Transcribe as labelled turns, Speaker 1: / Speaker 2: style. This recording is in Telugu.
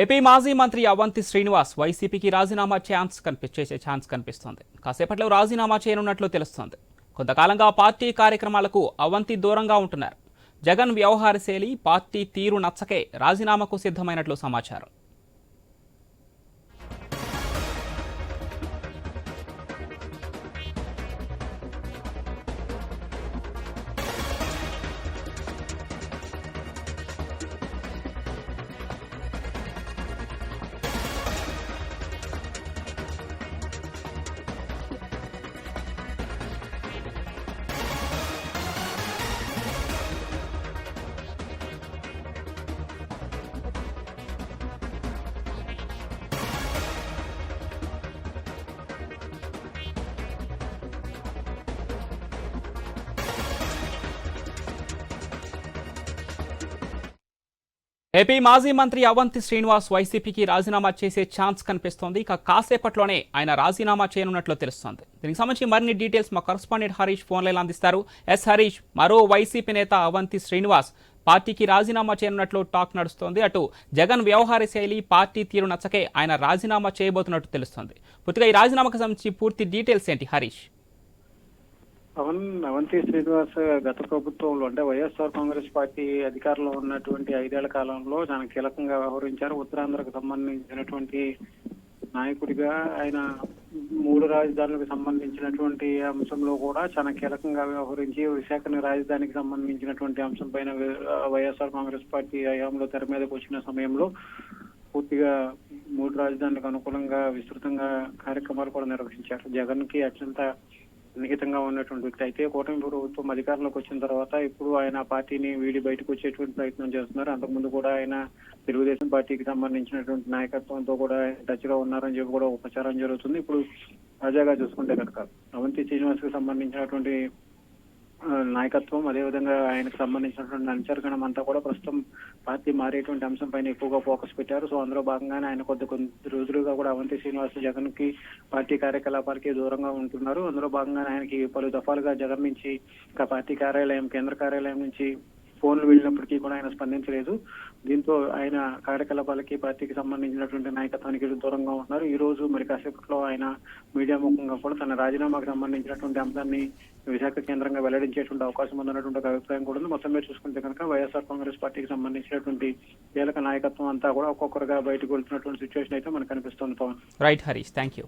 Speaker 1: ఏపీ మాజీ మంత్రి అవంతి శ్రీనివాస్ వైసీపీకి రాజీనామా ఛాన్స్ కనిపించేసే ఛాన్స్ కనిపిస్తోంది. కాసేపట్లో రాజీనామా చేయనున్నట్లు తెలుస్తోంది. కొంతకాలంగా పార్టీ కార్యక్రమాలకు అవంతి దూరంగా ఉంటున్నారు. జగన్ వ్యవహార శైలి పార్టీ తీరు నచ్చకే రాజీనామాకు సిద్ధమైనట్లు సమాచారం. ఏపీ మాజీ మంత్రి అవంతి శ్రీనివాస్ వైసీపీకి రాజీనామా చేసే ఛాన్స్ కనిపిస్తోంది. ఇక కాసేపట్లోనే ఆయన రాజీనామా చేయనున్నట్లు తెలుస్తోంది. దీనికి సంబంధించి మరిన్ని డీటెయిల్స్ మా కరస్పాండెంట్ హరీష్ ఫోన్ లైన్ అందిస్తారు. ఎస్ హరీష్ మరో వైసీపీ నేత అవంతి శ్రీనివాస్ పార్టీకి రాజీనామా చేయనున్నట్లు టాక్ నడుస్తోంది. అటు జగన్ వ్యవహార శైలి పార్టీ తీరు నచ్చకే ఆయన రాజీనామా చేయబోతున్నట్టు తెలుస్తోంది. పూర్తిగా ఈ రాజీనామాకు సంబంధించి పూర్తి డీటెయిల్స్ ఏంటి హరీష్?
Speaker 2: పవన్ అవంతి శ్రీనివాస్ గత ప్రభుత్వంలో అంటే వైఎస్ఆర్ కాంగ్రెస్ పార్టీ అధికారంలో ఉన్నటువంటి ఐదేళ్ళ కాలంలో చాలా కీలకంగా వ్యవహరించారు. ఉత్తరాంధ్రకు సంబంధించినటువంటి నాయకుడిగా ఆయన మూడు రాజధానులకు సంబంధించినటువంటి అంశంలో కూడా చాలా కీలకంగా వ్యవహరించి విశాఖని రాజధానికి సంబంధించినటువంటి అంశం పైన వైఎస్ఆర్ కాంగ్రెస్ పార్టీ హయాంలో తెర మీదకు వచ్చిన సమయంలో పూర్తిగా మూడు రాజధానులకు అనుకూలంగా విస్తృతంగా కార్యక్రమాలు కూడా నిర్వహించారు. జగన్కి అత్యంత నిహితంగా ఉన్నటువంటి వ్యక్తి అయితే కూటమి ప్రభుత్వం అధికారంలోకి వచ్చిన తర్వాత ఇప్పుడు ఆయన పార్టీని వీడి బయటకు వచ్చేటువంటి ప్రయత్నం చేస్తున్నారు. అంతకుముందు కూడా ఆయన తెలుగుదేశం పార్టీకి సంబంధించినటువంటి నాయకత్వంతో కూడా టచ్లో ఉన్నారని చెప్పి కూడా ఉపచారం జరుగుతుంది. ఇప్పుడు తాజాగా చూసుకుంటే కనుక అవంతి శ్రీనివాస్కి సంబంధించినటువంటి నాయకత్వం అదేవిధంగా ఆయనకు సంబంధించినటువంటి అనుచరగణం అంతా కూడా ప్రస్తుతం పార్టీ మారేటువంటి అంశం పైన ఎక్కువగా ఫోకస్ పెట్టారు. సో అందులో భాగంగానే ఆయన కొద్ది కొద్ది రోజులుగా కూడా అవంతి శ్రీనివాస్ జగన్కి పార్టీ కార్యకలాపాలకి దూరంగా ఉంటున్నారు. అందులో భాగంగానే ఆయనకి పలు దఫాలుగా జగన్ నుంచి ఇంకా పార్టీ కార్యాలయం కేంద్ర కార్యాలయం నుంచి ఫోన్లు వెళ్ళినప్పటికీ కూడా ఆయన స్పందించలేదు. దీంతో ఆయన కార్యకలాపాలకి పార్టీకి సంబంధించినటువంటి నాయకత్వానికి దూరంగా ఉంటున్నారు. ఈ రోజు మరి కాసేపట్లో ఆయన మీడియా ముఖంగా కూడా తన రాజీనామాకు సంబంధించినటువంటి అంశాన్ని విశాఖ కేంద్రంగా వెల్లడించేటువంటి అవకాశం ఉందన్నటువంటి ఒక అభిప్రాయం కూడా ఉంది. మొత్తం మీద చూసుకుంటే కనుక వైఎస్ఆర్ కాంగ్రెస్ పార్టీకి సంబంధించినటువంటి కీలక నాయకత్వం అంతా కూడా ఒక్కొక్కరుగా బయటకు వెళ్తున్నటువంటి సిచ్యువేషన్ అయితే మనకు కనిపిస్తుంది Pawan.
Speaker 1: Right Harish thank you